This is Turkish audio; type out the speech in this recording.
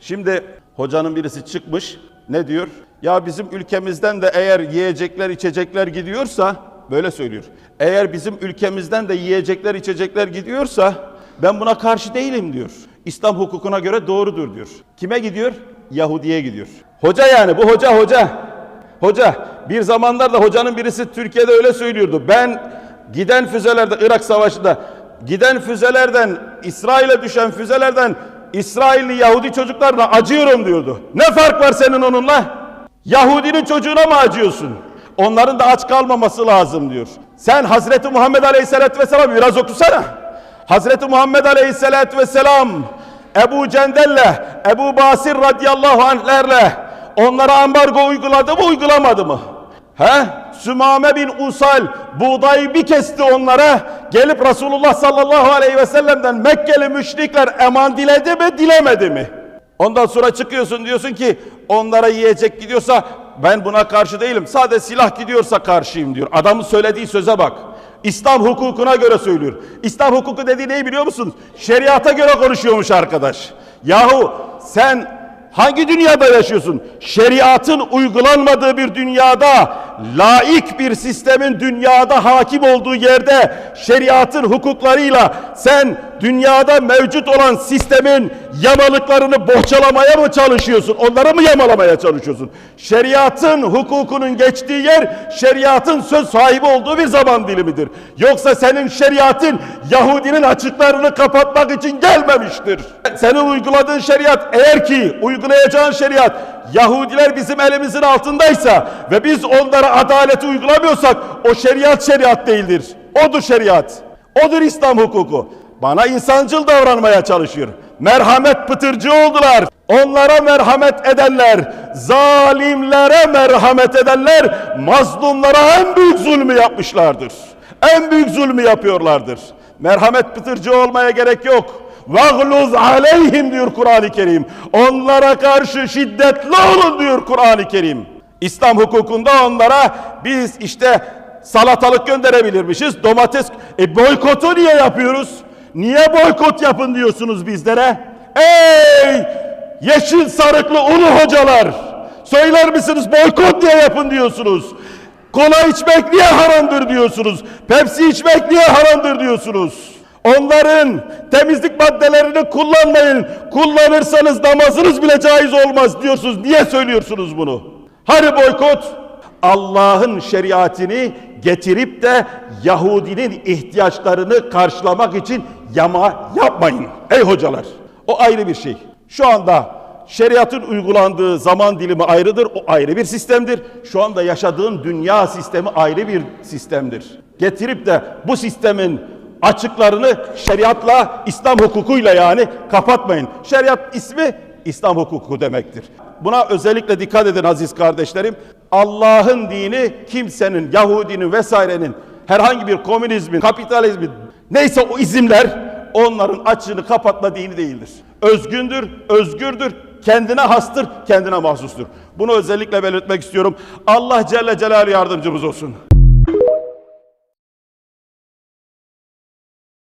Şimdi hocanın birisi çıkmış ne diyor? Ya bizim ülkemizden de eğer yiyecekler içecekler gidiyorsa böyle söylüyor. Eğer bizim ülkemizden de yiyecekler içecekler gidiyorsa ben buna karşı değilim diyor. İslam hukukuna göre doğrudur diyor. Kime gidiyor? Yahudiye gidiyor. Hoca yani bu hoca hoca. Hoca bir zamanlarda hocanın birisi Türkiye'de öyle söylüyordu. Ben giden füzelerde Irak Savaşı'nda giden füzelerden İsrail'e düşen füzelerden İsrailli Yahudi çocuklarına acıyorum diyordu. Ne fark var senin onunla? Yahudinin çocuğuna mı acıyorsun? Onların da aç kalmaması lazım diyor. Sen Hazreti Muhammed Aleyhisselatü Vesselam biraz okusana. Hazreti Muhammed Aleyhisselatü Vesselam Ebu Cendel'le Ebu Basir radıyallahu anh'lerle onlara ambargo uyguladı mı uygulamadı mı? He? Sümame bin Usal buğdayı bir kesti onlara. Gelip Resulullah sallallahu aleyhi ve sellem'den Mekkeli müşrikler eman diledi mi dilemedi mi? Ondan sonra çıkıyorsun diyorsun ki onlara yiyecek gidiyorsa ben buna karşı değilim. Sadece silah gidiyorsa karşıyım diyor. Adamın söylediği söze bak. İslam hukukuna göre söylüyor. İslam hukuku dediği neyi biliyor musunuz? Şeriata göre konuşuyormuş arkadaş. Yahu sen Hangi dünyada yaşıyorsun? Şeriatın uygulanmadığı bir dünyada, laik bir sistemin dünyada hakim olduğu yerde şeriatın hukuklarıyla sen dünyada mevcut olan sistemin yamalıklarını bohçalamaya mı çalışıyorsun? Onları mı yamalamaya çalışıyorsun? Şeriatın hukukunun geçtiği yer şeriatın söz sahibi olduğu bir zaman dilimidir. Yoksa senin şeriatın Yahudinin açıklarını kapatmak için gelmemiştir. Senin uyguladığın şeriat eğer ki uygulayacağın şeriat Yahudiler bizim elimizin altındaysa ve biz onlara adaleti uygulamıyorsak o şeriat şeriat değildir. Odur şeriat. Odur İslam hukuku. Bana insancıl davranmaya çalışıyor. Merhamet pıtırcı oldular. Onlara merhamet edenler, zalimlere merhamet edenler, mazlumlara en büyük zulmü yapmışlardır. En büyük zulmü yapıyorlardır. Merhamet pıtırcı olmaya gerek yok. Vagluz aleyhim diyor Kur'an-ı Kerim. Onlara karşı şiddetli olun diyor Kur'an-ı Kerim. İslam hukukunda onlara biz işte salatalık gönderebilirmişiz. Domates e boykotu niye yapıyoruz? Niye boykot yapın diyorsunuz bizlere? Ey yeşil sarıklı ulu hocalar! Söyler misiniz boykot niye yapın diyorsunuz? Kola içmek niye haramdır diyorsunuz? Pepsi içmek niye haramdır diyorsunuz? Onların temizlik maddelerini kullanmayın. Kullanırsanız namazınız bile caiz olmaz diyorsunuz. Niye söylüyorsunuz bunu? Hani boykot? Allah'ın şeriatini getirip de Yahudinin ihtiyaçlarını karşılamak için yama yapmayın. Ey hocalar! O ayrı bir şey. Şu anda şeriatın uygulandığı zaman dilimi ayrıdır. O ayrı bir sistemdir. Şu anda yaşadığın dünya sistemi ayrı bir sistemdir. Getirip de bu sistemin açıklarını şeriatla, İslam hukukuyla yani kapatmayın. Şeriat ismi İslam hukuku demektir. Buna özellikle dikkat edin aziz kardeşlerim. Allah'ın dini kimsenin, Yahudinin vesairenin herhangi bir komünizmin, kapitalizmin neyse o izimler onların açığını kapatma dini değildir. Özgündür, özgürdür, kendine hastır, kendine mahsustur. Bunu özellikle belirtmek istiyorum. Allah Celle Celaluhu yardımcımız olsun.